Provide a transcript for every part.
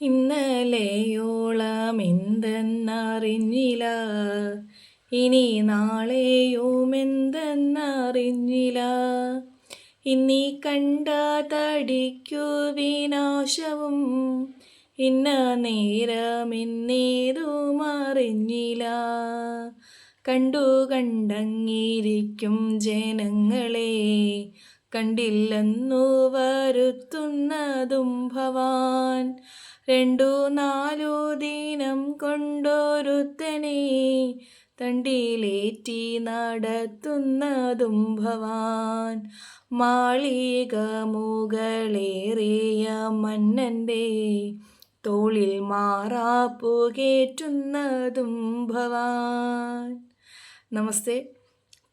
ഇന്നലെയോളം എന്തെന്നറിഞ്ഞില്ല ഇനി നാളെയും എന്തെന്നറിഞ്ഞില്ല ഇന്നീ കണ്ട തടിക്കു വിനാശവും ഇന്ന നേരം എന്നേതും അറിഞ്ഞില്ല കണ്ടു കണ്ടങ്ങിരിക്കും ജനങ്ങളെ കണ്ടില്ലെന്നു വരുത്തുന്നതും ഭവാൻ. രണ്ടു നാലു ദിനം കൊണ്ടൊരുത്തനെ തണ്ടിയിലേറ്റി നടത്തുന്നതും ഭവാൻ. മാളിക മുകളേറിയ മന്നന്റെ തോളിൽ മാറാപ്പു കയറ്റുന്നതും ഭവാൻ. നമസ്തേ.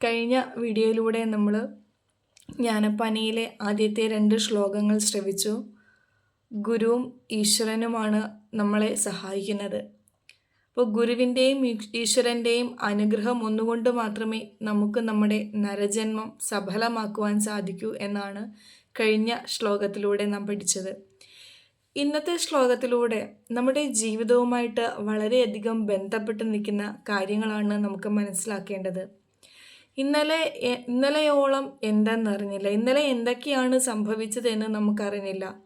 കഴിഞ്ഞ വീഡിയോയിലൂടെ നമ്മൾ ജ്ഞാനപ്പനയിലെ ആദ്യത്തെ രണ്ട് ശ്ലോകങ്ങൾ ശ്രവിച്ചു. ഗുരുവും ഈശ്വരനുമാണ് നമ്മളെ സഹായിക്കുന്നത്. അപ്പോൾ ഗുരുവിന്റെയും ഈശ്വരന്റെയും അനുഗ്രഹം ഒന്നുകൊണ്ട് മാത്രമേ നമുക്ക് നമ്മുടെ നരജന്മം സഫലമാക്കുവാൻ സാധിക്കൂ എന്നാണ് കഴിഞ്ഞ ശ്ലോകത്തിലൂടെ നാം പഠിച്ചത്. ഇന്നത്തെ ശ്ലോകത്തിലൂടെ നമ്മുടെ ജീവിതവുമായിട്ട് വളരെയധികം ബന്ധപ്പെട്ട് നിൽക്കുന്ന കാര്യങ്ങളാണ് നമുക്ക് മനസ്സിലാക്കേണ്ടത്. ഇന്നലെ ഇന്നലെയോളം എന്തെന്നറിഞ്ഞില്ല. ഇന്നലെ എന്തൊക്കെയാണ് സംഭവിച്ചതെന്ന് നമുക്കറിഞ്ഞില്ല.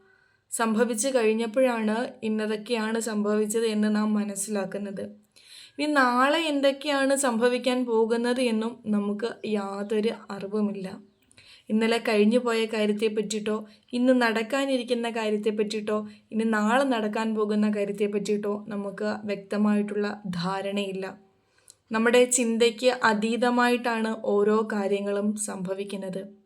സംഭവിച്ചു കഴിഞ്ഞപ്പോഴാണ് ഇന്നതൊക്കെയാണ് സംഭവിച്ചത് എന്ന് നാം മനസ്സിലാക്കുന്നത്. ഇനി നാളെ എന്തൊക്കെയാണ് സംഭവിക്കാൻ പോകുന്നത് എന്നും നമുക്ക് യാതൊരു അറിവുമില്ല. ഇന്നലെ കഴിഞ്ഞു പോയ കാര്യത്തെ പറ്റിയിട്ടോ ഇന്ന് നടക്കാനിരിക്കുന്ന കാര്യത്തെ പറ്റിയിട്ടോ ഇനി നാളെ നടക്കാൻ പോകുന്ന കാര്യത്തെ പറ്റിയിട്ടോ നമുക്ക് വ്യക്തമായിട്ടുള്ള ധാരണയില്ല. നമ്മുടെ ചിന്തയ്ക്ക് അതീതമായിട്ടാണ് ഓരോ കാര്യങ്ങളും സംഭവിക്കുന്നത്.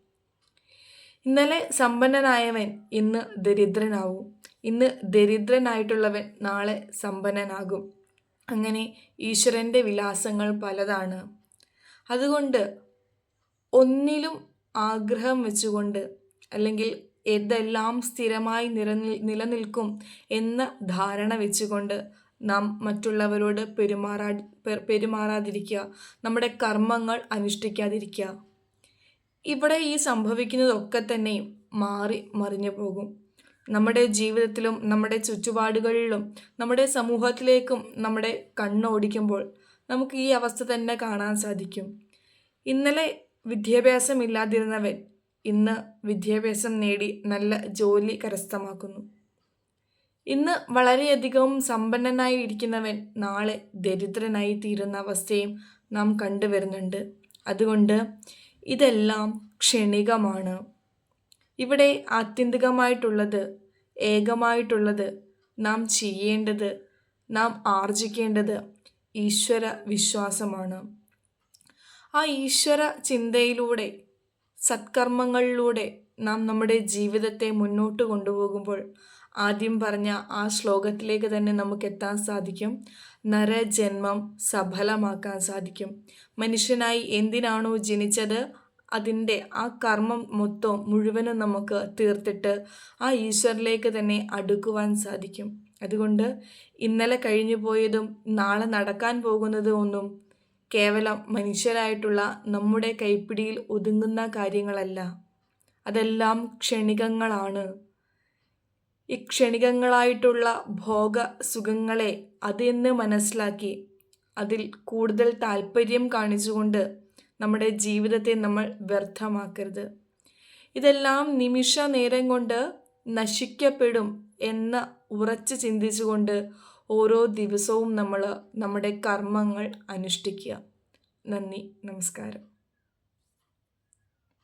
ഇന്നലെ സമ്പന്നനായവൻ ഇന്ന് ദരിദ്രനാവും. ഇന്ന് ദരിദ്രനായിട്ടുള്ളവൻ നാളെ സമ്പന്നനാകും. അങ്ങനെ ഈശ്വരന്റെ വിലാസങ്ങൾ പലതാണ്. അതുകൊണ്ട് ഒന്നിലും ആഗ്രഹം വെച്ചുകൊണ്ട് അല്ലെങ്കിൽ എന്തെല്ലാം സ്ഥിരമായി നിലനിൽ നിലനിൽക്കും എന്ന ധാരണ വെച്ചുകൊണ്ട് നാം മറ്റുള്ളവരോട് പെരുമാറാ പെരുമാറാതിരിക്കുക. നമ്മുടെ കർമ്മങ്ങൾ അനുഷ്ഠിക്കാതിരിക്കുക. ഇവിടെ ഈ സംഭവിക്കുന്നതൊക്കെ തന്നെ മാറി മറിഞ്ഞു പോകും. നമ്മുടെ ജീവിതത്തിലും നമ്മുടെ ചുറ്റുപാടുകളിലും നമ്മുടെ സമൂഹത്തിലേക്കും നമ്മുടെ കണ്ണോടിക്കുമ്പോൾ നമുക്ക് ഈ അവസ്ഥ തന്നെ കാണാൻ സാധിക്കും. ഇന്നലെ വിദ്യാഭ്യാസമില്ലാതിരുന്നവൻ ഇന്ന് വിദ്യാഭ്യാസം നേടി നല്ല ജോലി കരസ്ഥമാക്കുന്നു. ഇന്ന് വളരെയധികം സമ്പന്നനായി ഇരിക്കുന്നവൻ നാളെ ദരിദ്രനായി തീരുന്ന അവസ്ഥയും നാം കണ്ടുവരുന്നുണ്ട്. അതുകൊണ്ട് ഇതെല്ലാം ക്ഷണികമാണ്. ഇവിടെ ആത്യന്തികമായിട്ടുള്ളത് ഏകമായിട്ടുള്ളത് നാം ചെയ്യേണ്ടത് നാം ആർജിക്കേണ്ടത് ഈശ്വര വിശ്വാസമാണ്. ആ ഈശ്വര ചിന്തയിലൂടെ സത്കർമ്മങ്ങളിലൂടെ നാം നമ്മുടെ ജീവിതത്തെ മുന്നോട്ട് കൊണ്ടുപോകുമ്പോൾ ആദ്യം പറഞ്ഞ ആ ശ്ലോകത്തിലേക്ക് തന്നെ നമുക്ക് എത്താൻ സാധിക്കും. നരജന്മം സഫലമാക്കാൻ സാധിക്കും. മനുഷ്യനായി എന്തിനാണോ ജനിച്ചത്? അതിന്റെ ആ കർമ്മം മൊത്തം മുഴുവനും നമുക്ക് തീർത്തിട്ട് ആ ഈശ്വരിലേക്ക് തന്നെ അടുക്കുവാൻ സാധിക്കും. അതുകൊണ്ട് ഇന്നലെ കഴിഞ്ഞു പോയതും നാളെ നടക്കാൻ പോകുന്നതും ഒന്നും കേവലം മനുഷ്യരായിട്ടുള്ള നമ്മുടെ കൈപ്പിടിയിൽ ഒതുങ്ങുന്ന കാര്യങ്ങളല്ല. അതെല്ലാം ക്ഷണികങ്ങളാണ്. ഈ ക്ഷണികങ്ങളായിട്ടുള്ള ഭോഗ സുഖങ്ങളെ അതെന്ന് മനസ്സിലാക്കി. അതിൽ കൂടുതൽ താല്പര്യം കാണിച്ചുകൊണ്ട് നമ്മുടെ ജീവിതത്തെ നമ്മൾ വ്യർത്ഥമാക്കരുത്. ഇതെല്ലാം നിമിഷ നേരം കൊണ്ട് നശിക്കപ്പെടും എന്ന് ഉറച്ച് ചിന്തിച്ചുകൊണ്ട് ഓരോ ദിവസവും നമ്മൾ നമ്മുടെ കർമ്മങ്ങൾ അനുഷ്ഠിക്കുക. നന്ദി നമസ്കാരം.